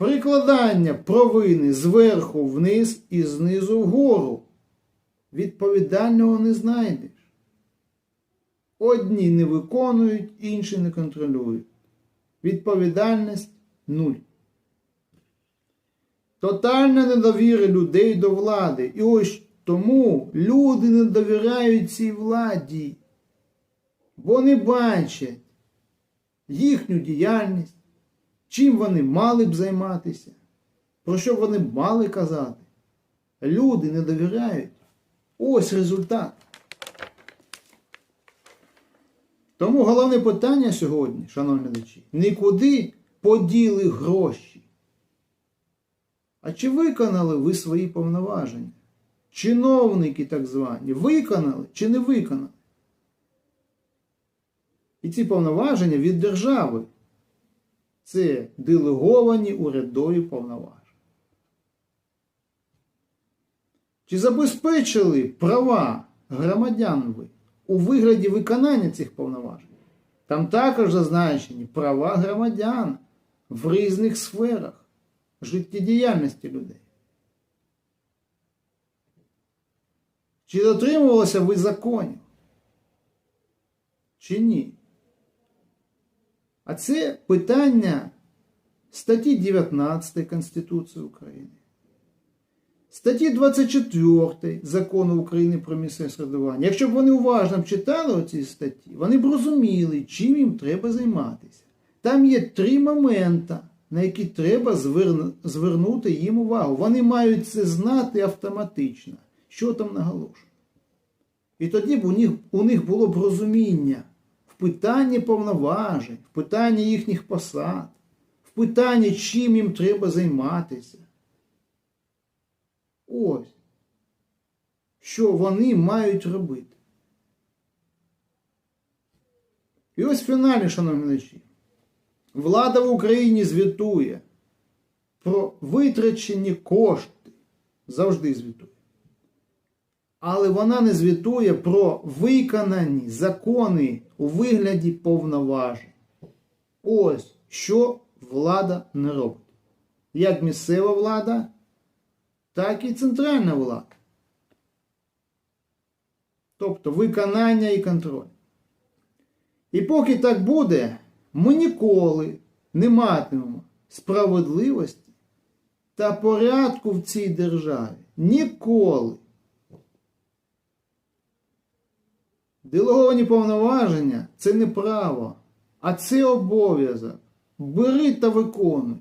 прикладання провини зверху вниз і знизу вгору. Відповідального не знайдеш. Одні не виконують, інші не контролюють. Відповідальність нуль. Тотальна недовіра людей до влади. І ось тому люди не довіряють цій владі. Бо не бачать їхню діяльність, чим вони мали б займатися, про що вони мали казати. Люди не довіряють. Ось результат. Тому головне питання сьогодні, шановні глядачі, нікуди поділи гроші. А чи виконали ви свої повноваження? Чиновники так звані, виконали чи не виконали? І ці повноваження від держави. Це делеговані урядові повноваження. Чи забезпечили права громадян ви у вигляді виконання цих повноважень? Там також зазначені права громадян в різних сферах життєдіяльності людей. Чи дотримувалися ви законів? Чи ні? А це питання статті 19 Конституції України, статті 24 Закону України про місцеве самоврядування. Якщо б вони уважно читали ці статті, вони б розуміли, чим їм треба займатися. Там є три моменти, на які треба звернути їм увагу. Вони мають це знати автоматично, що там наголошено. І тоді б у них, у них було б розуміння питанні повноважень, в питанні їхніх посад, в питанні, чим їм треба займатися. Ось, що вони мають робити. І ось в фіналі, шановні глядачі, влада в Україні звітує про витрачені кошти. Завжди звітує. Але вона не звітує про виконані закони у вигляді повноважень. Ось що влада не робить. Як місцева влада, так і центральна влада. Тобто виконання і контроль. І поки так буде, ми ніколи не матимемо справедливості та порядку в цій державі. Ніколи. Делеговані повноваження це не право, а це обов'язок. Бери та виконуй.